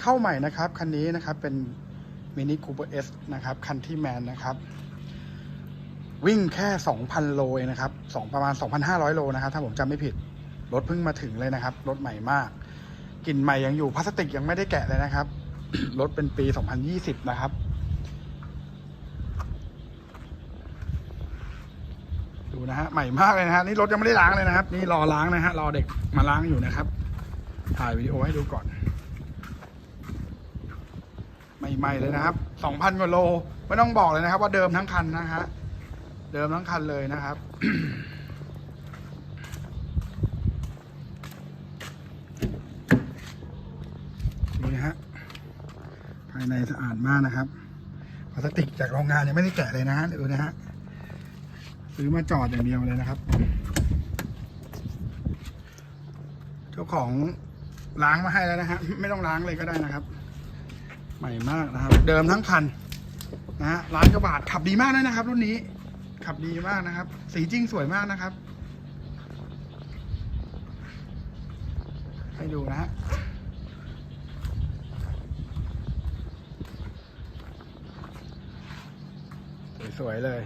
เข้าใหม่นะครับ คันนี้นะครับเป็นมินิคูเปอร์เอสนะครับ คันที่แมนนะครับ วิ่งแค่ 2,000 โลเองนะครับสองประมาณ 2,500 โลนะครับ ถ้าผมจำไม่ผิด รถเพิ่งมาถึงเลยนะครับ รถใหม่มากกลิ่นใหม่ยังอยู่พลาสติกยังไม่ได้แกะเลยนะครับ รถเป็นปี 2020 นะครับ ดูนะฮะใหม่มากเลยนะฮะนี่รถยังไม่ได้ล้างเลยนะครับ นี่รอล้างนะฮะรอเด็กมาล้างอยู่นะครับ ถ่ายวิดีโอให้ดูก่อน ใหม่ๆเลยนะครับ 2,000กว่าโลไม่ต้องบอกเลยนะครับ ว่าเดิมทั้งคันนะฮะเดิมทั้งคันเลยนะครับดูนะฮะภายในสะอาดมากนะครับพลาสติกจากโรงงานยังไม่ได้แกะเลยนะฮะดูนะฮะซื้อมาจอดอย่างเดียวเลยนะครับ เจ้าของล้างมาให้แล้วนะฮะไม่ต้องล้างเลยก็ได้นะครับ ใหม่มากนะครับ เดิมทั้งคันนะฮะร้านกระบาดขับดีมากเลยนะครับ รุ่นนี้ ขับดีมากนะครับ สีจริงสวยมากนะครับ ให้ดูนะฮะสวยๆเลย